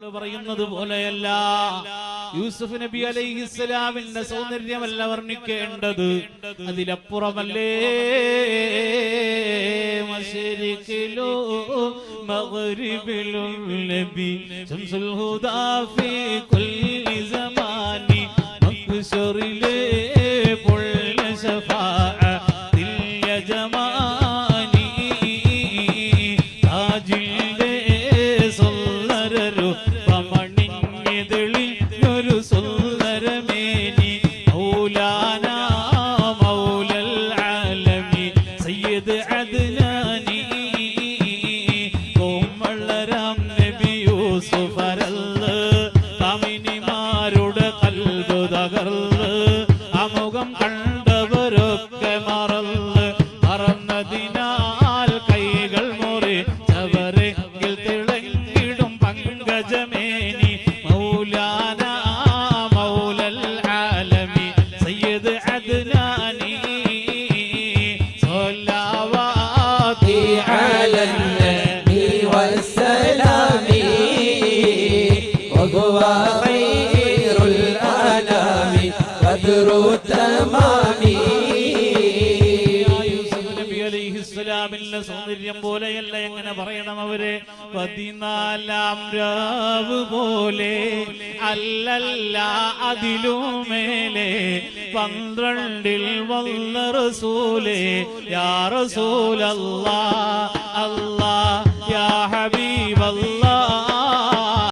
പറയുന്നത് പോലെയല്ല. യൂസുഫ് നബി അലൈഹി ഇസ്ലാമിന്റെ സൗന്ദര്യമല്ല വർണിക്കേണ്ടത്. അതിലപ്പുറമല്ലേ? മശരിക്കിലോ മഗ്രിബിലും നബി ശംസുൽ ഹുദാ ഫീ അദ്നാനി കോമളരാം നബി യൂസുഫ് അരല്ല് കൽബ് തകർന്ന് അമുഖം കണ്ടവരൊക്കെ മറന്ന് മറന്നതിനാൽ കൈകൾ മുറി ചവരെങ്കിൽ തിളങ്ങിടും പങ്കജമേനി. മൗലാന മൗലൽ ആലമി സയ്യിദ് അദ്നാനി والسلام وهو خير الأنام بدر التمام യൂസുഫ് നബി അലൈഹിസ്സലാമിന്റെ സൗന്ദര്യം പോലെയല്ല എങ്ങനെ പറയണം അവര് പതിനാലാം രാവ് പോലെ അല്ലല്ല അതിലുമേലെ പന്ത്രണ്ടിൽ വന്ന റസൂലേ യാ റസൂലല്ലാ അല്ലാ